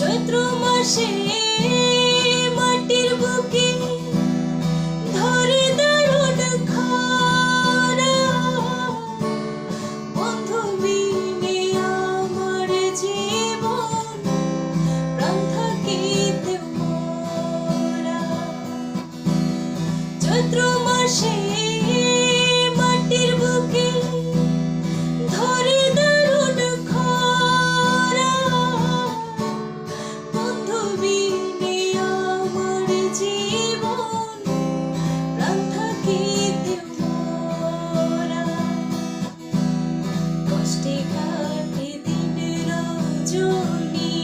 চৈত্র মাসে চৈত্র মাসে মাটির বুকে ধরে দারুণ খরা। বন্ধু বিনে আমার জীবন, প্রাণ থাকিতে মোরা। কষ্টে কাটে দিন রজনী,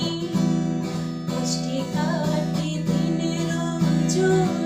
কষ্টে কাটে দিন রজনী।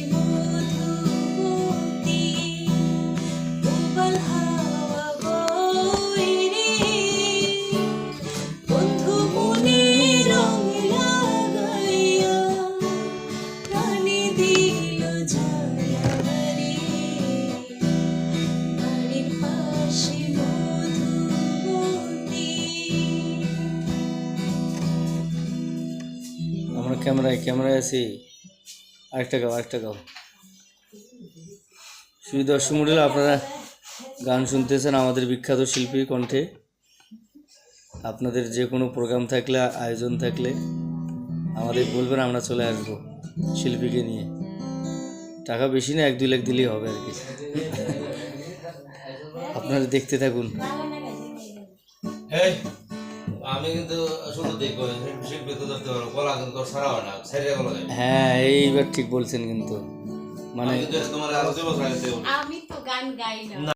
ক্যামেরায় ক্যামেরায় আছি। আরেকটা গাও আরেকটা গাও। শুধু দর্শক মন্ডল, আপনারা গান শুনতেছেন আমাদের বিখ্যাত শিল্পী কণ্ঠে। আপনাদের যে কোনো প্রোগ্রাম থাকলে, আয়োজন থাকলে, আমাদের বলবেন, আমরা চলে আসব শিল্পীকে নিয়ে। টাকা বেশি না, এক দুই লাখ দিলেই হবে আর কি। আপনারা দেখতে থাকুন। আমি কিন্তু শুধু দেখব শিল্পী তো ধরতে পারব গলা কিন্তু সারা হয় না গলা হ্যাঁ এইবার ঠিক বলছেন কিন্তু। মানে কিন্তু তোমার আরও বছর আমি তো গান গাই না।